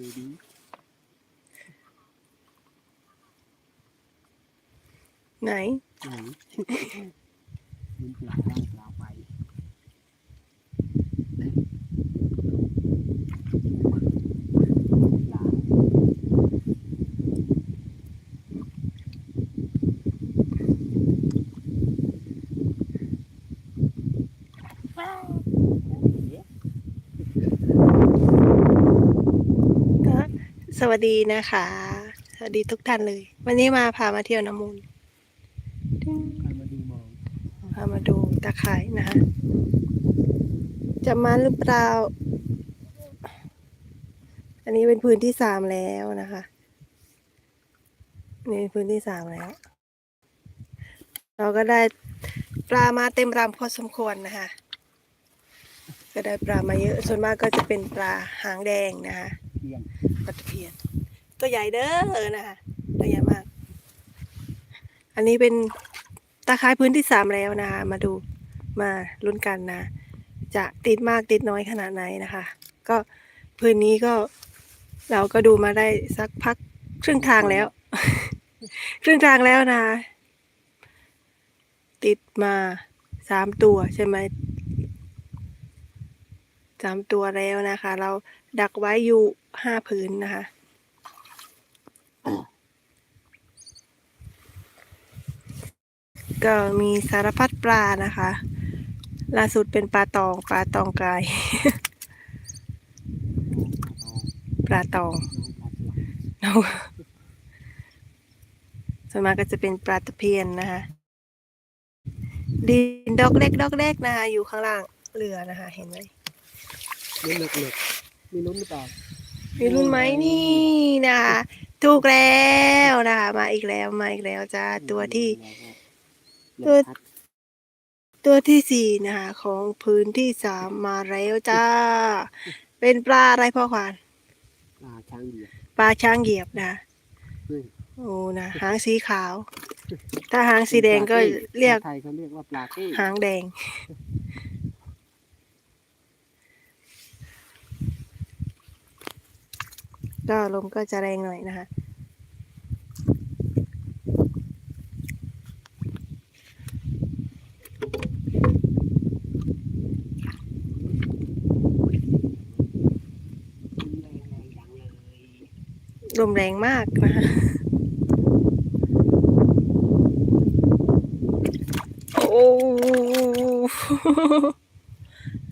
ดูดีไหน ไหน มันปลาล่างปลาไปปลา ก็ สวัสดีนะคะ สวัสดีทุกท่านเลย วันนี้มาพามาเที่ยวน้ำมูลใครมาดูมองพามาดูตะไคร่นะคะจะมาหรือเปล่า อันนี้เป็นพื้นที่สามแล้วนะคะนี่พื้นที่สามแล้ว เราก็ได้ปลามาเต็มรำพอสมควรนะคะ ก็ได้ปลามาเยอะ ส่วนมากก็จะเป็นปลาหางแดงนะคะ ปลาตะเพียน ตัวใหญ่เด้อนะคะตัวใหญ่มาก อันนี้เป็นตาคายพื้นที่สามแล้วนะคะ มาดูมาลุ้นกันนะ จะติดมากติดน้อยขนาดไหนนะคะ ก็พื้นนี้ก็เราก็ดูมาได้สักพักครึ่งทางแล้ว ครึ่งทางแล้วนะ ติดมาสามตัวใช่ไหมสามตัวแล้วนะคะ เราดักไว้อยู่ ห้าพื้นนะคะ ก็มีสารพัดปลานะคะ ล่าสุดเป็นปลาตองปลาตองกาย ปลาทองปลาตองน้องปลาฉลามเราส่วนมากก็จะเป็นปลาตะเพียนนะคะ ดินดอกเล็กดอกเล็กนะคะอยู่ข้างล่างเรือนะคะ เห็นไหมเล่นเหล็กๆมีลุ้นหรือเปล่า มีรุ่นไหมนี่นะคะถูกแล้วนะคะมาอีกแล้วมาอีกแล้วจ้าตัวที่ ตัว ตัวที่สี่นะคะของพื้นที่สามมาแล้วจ้า เป็นปลาอะไรพ่อขวานปลาช้างเหยียบปลาช้างเหยียบนะอืมโอ้นะหางสีขาว ถ้าหางสีแดงก็เรียกภาษาไทยเขาเรียกว่าปลาเก้หางแดง ก็ลมก็จะแรงหน่อยนะคะลมแรงมากนะคะโอ้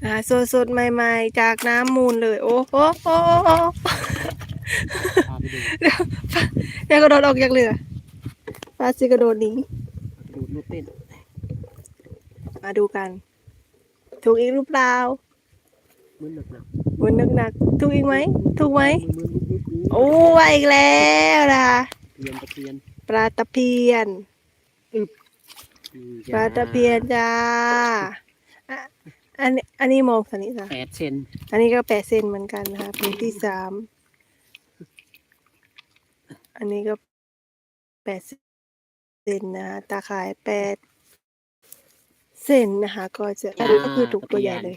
อ่าสดสดๆ ใหม่ ๆ จากน้ำมูลเลย โอ้โห พาไปดูเดี๋ยวเดี๋ยวกระโดดออกจากเรือปลาสิกระโดดหนีดูลูกเต้นมาดูกัน ถูกอีกหรือเปล่าเหมือนหนักหนักบนหนักๆถูกอีกไหม ถูกไหมเหมือนลูกนิดนี้โอ้ว่าอีกแล้วนะคะ เพียนตะเพียนปลาตะเพียนอืมปลาตะเพียนจ้าอะอันนี้อันนี้มองสันนิษฐานแปดเซนอันนี้ก็แปดเซนเหมือนกันนะคะพื้นที่สาม อันนี้ก็แปดเซนนะคะ ตาขายแปดเซนนะคะ ก็จะอันนี้ก็คือถูกตัวใหญ่เลย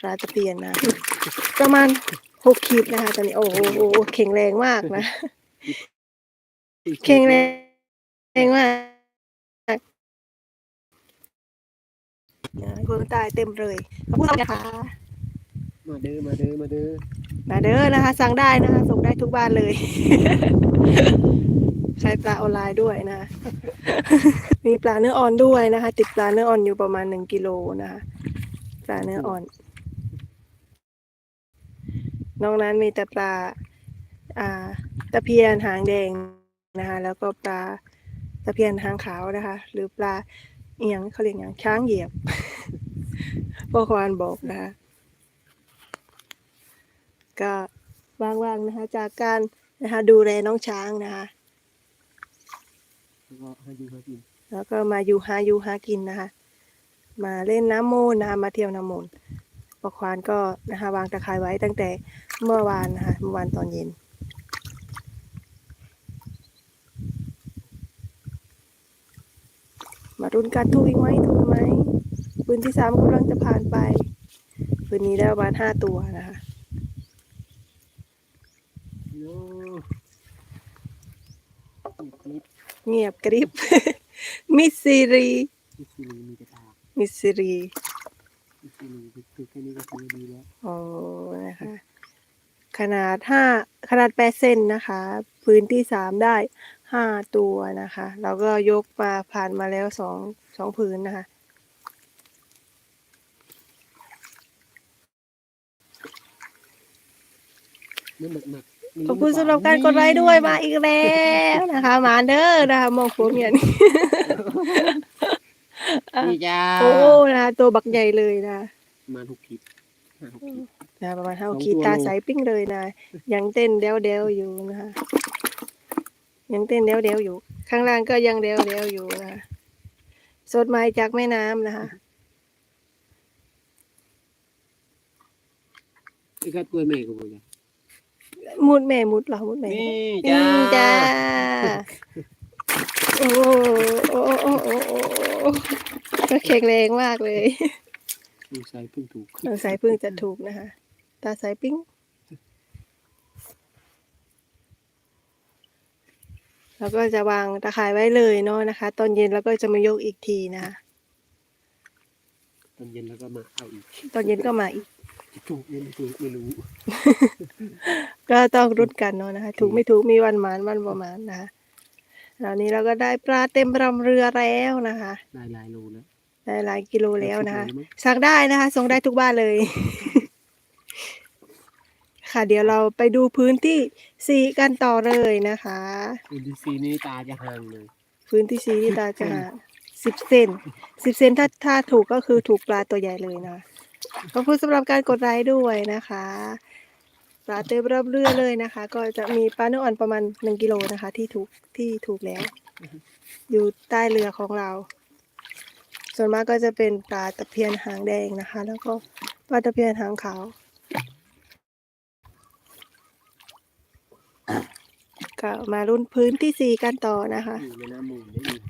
ปลาตะเพียนนะ ประมาณหกขีดนะคะ ตอนนี้โอ้โหแข็งแรงมากนะแข็งแรงมากเพิ่งตายเต็มเลยขอบคุณนะคะ มาเด้อมาเด้อมาเด้อมาเด้อนะคะ สั่งได้นะคะส่งได้ทุกบ้านเลยใช้ปลาออนไลน์ด้วยนะ มีปลาเนื้ออ่อนด้วยนะคะ ติดปลาเนื้ออ่อนอยู่ประมาณหนึ่งกิโลนะคะปลาเนื้ออ่อน นอกนั้นมีแต่ปลา อ่า ตะเพียนหางแดงนะคะ แล้วก็ปลาตะเพียนหางขาวนะคะ หรือปลาเอียงเขาเรียกอย่างช้างเหยียบพ่อควานบอกนะคะ ก็ว่างๆนะคะ จากการนะคะดูแลน้องช้างนะคะแล้วก็ให้ดูให้กินแล้วก็มาอยู่หาอยู่หากินนะคะ มาเล่นน้ำมูลนะคะมาเที่ยวน้ำมูลปอควานก็นะคะวางตะไคร้ไว้ตั้งแต่เมื่อวานนะคะเมื่อวานตอนเย็น มารุนกันถูกอีกไหมถูกไหมปืนที่สามกำลังจะผ่านไปปืนนี้ได้ประมาณห้าตัวนะคะ โย่นี่คลิปเงียบกริบ มิสซิรีซีรีมีแต่ตามิสซิรีที่ซีรีคือแค่นี้ก็คือดีแล้วโอ้นะคะ ขนาดห้าขนาดแปดเซนนะคะ พื้นที่สามได้ห้าตัวนะคะเราก็ยกมาผ่านมาแล้วสองสองพื้นนะคะนี่หนักหนัก ขอบคุณสำหรับการกดไลค์ด้วยมาอีกแล้วนะคะ มาเด้อนะคะมองผมอย่างนี้นี่จ้าโอ้นะคะตัวบักใหญ่เลยนะมาทุกคลิปมาทุกคลิปนะประมาณเท่าสองขีดตัวตาโลใสปิ้งเลยนะยังเต้นเดวเดวๆอยู่นะคะยังเต้นเดวเดวๆอยู่ ข้างล่างก็ยังเดวเดวๆอยู่นะคะสดใหม่จากแม่น้ำนะคะไอ้กัดกล้วยแม่กูบอกเลย มุดแม่มุดเหรอมุดแม่นี่อืจ้ามจ้าโอ้โอ้โอ้โอ้โอ้โอ้ก็แข็งแรงมากเลยลูกชายเพิ่งถูกสงสัยเพิ่งจะถูกนะคะตาสายปิ้งแล้วก็จะวางตะข่ายไว้เลยเนาะนะคะ ตอนเย็นเราก็จะมายกอีกทีนะคะตอนเย็นแล้วก็มาเอาอีก ตอนเย็นก็มาอีก ถูกไม่ถูกไม่รู้ ก็ต้องรุดกันเนาะนะคะ ถูกไม่ถูกมีวันหมานวันประมาณนะคะแล้วนี้เราก็ได้ปลาเต็มรำเรือแล้วนะคะได้หลายโลแล้วได้หลายกิโลแล้วนะคะสิบโมั้งสั่งได้นะคะส่งได้ทุกบ้านเลย ค่ะ เดี๋ยวเราไปดูพื้นที่สี่กันต่อเลยนะคะอินดีซีนี่ตาจะห่างเลย พื้นที่สี่ที่ตาจะหาสิบเซนสิบเซนถ้าถ้าถูกก็คือถูกปลาตัวใหญ่เลยนะ ขอบคุณสำหรับการกดไลค์ด้วยนะคะปลาเต็มรับเรือเลยนะคะ ก็จะมีปลาเนื้ออ่อนประมาณหนึ่งกิโลนะคะ ที่ถูกที่ถูกแล้ว อยู่ใต้เรือของเรา ส่วนมากก็จะเป็นปลาตะเพียนหางแดงนะคะ แล้วก็ปลาตะเพียนหางขาวก็มารุ่นพื้นที่สี่กันต่อนะคะ อยู่ในน้ำมูลได้ยิน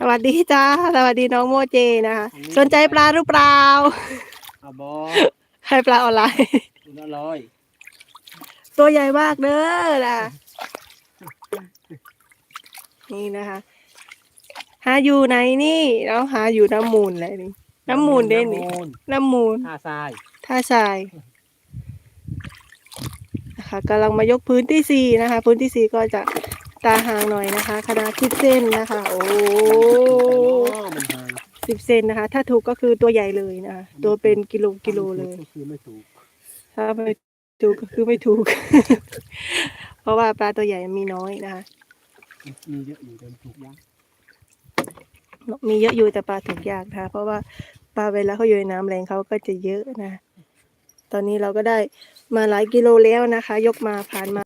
สวัสดีจ้า สวัสดีน้องโมเจนะคะ สนใจปลาหรือเปล่า เอาบอให้ปลาออนไลน์ตัวละร้อยตัวใหญ่มากเด้อนะนี่นะคะ หาอยู่ไหนนี่เราหาอยู่น้ำมูลเลยนี่น้ำมูลเด้นี่ำมูลน้ำมูลท่าทรายท่าทรายนะคะกำลังมายกพื้นที่สี่นะคะ พื้นที่สี่ก็จะตาห่างหน่อยนะคะขนาดสิบเซนนะคะ โอ้มันห่าง สิบเซนนะคะ ถ้าถูกก็คือตัวใหญ่เลยนะคะตัวเป็นกิโลกิโลเลย ก็คือไม่ถูกถ้าไม่ถูกก็คือไม่ถูก เพราะว่าปลาตัวใหญ่มีน้อยนะคะมีเยอะอยู่เดินถูกยังมีเยอะอยู่แต่ปลาถูกยากนะคะเพราะว่าปลาเวลาเขาอยู่ในน้ำแรงเขาก็จะเยอะนะ ตอนนี้เราก็ได้มาหลายกิโลแล้วนะคะ ยกมาผ่านมา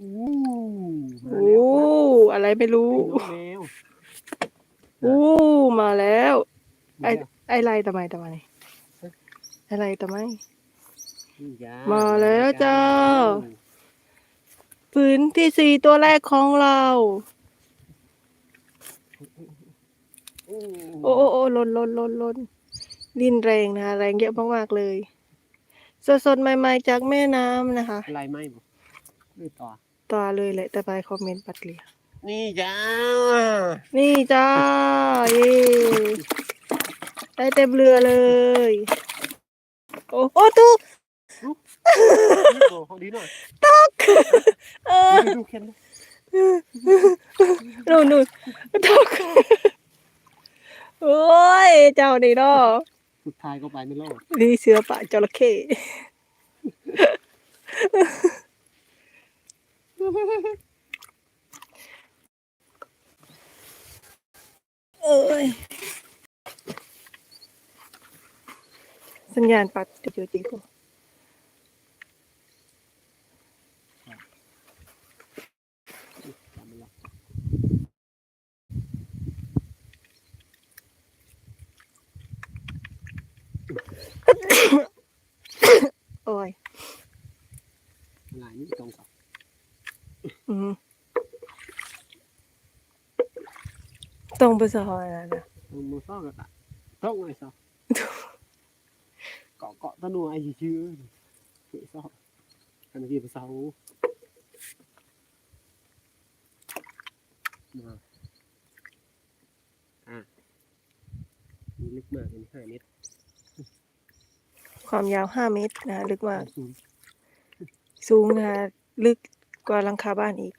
อู้โอ้อะไรไม่รู้น้องแมวอู้ มาแล้ว ไอ้นี่จ้ะไอ้ไรทำไมทำไมไอ้ไรทำไม นี่จ้ะมาแล้วจ้าพื้นที่สี่ตัวแรกของเราโอ้โอ้โอ้ลนลนลนลนดินแรงนะคะแรงเยอะมากๆเลย สดสดๆใหม่ ๆ จากแม่น้ำนะคะ อะไรไหมบ่ไม่ต่อ ต่อเลยแหละแต่ไปคอมเมนต์ปัดเกลียนี่จ้านี่จ้าเย้ได้เต็มเรือเลย โอ้โอ้ตู้นี่โบเขาดีหน่อยเออดูเข็นนะนู่นนู่นตกโอ้ย เจ้านี่เนาะสุดท้ายก็ไปไม่รอดนี่เสือป่าจระเข้ เอ้ยสัญญาณปัดจะเจอจริงปะจำไม่รอดโอ้ยอะไรนี่ตรงกับ อืม ตรงไปสะฮอยแล้วนะตรงมือซ้อกับตะตรงไอ้ซ้อเกาะเกาะตะนัวไอ้ชื่อเศร้าอันนี้เป็นเสามาอะนี่ลึกมากเลยห้าเมตร ความยาวห้าเมตรนะคะลึกมากสูงสูงนะคะลึก กว่าหลังคาบ้านอีก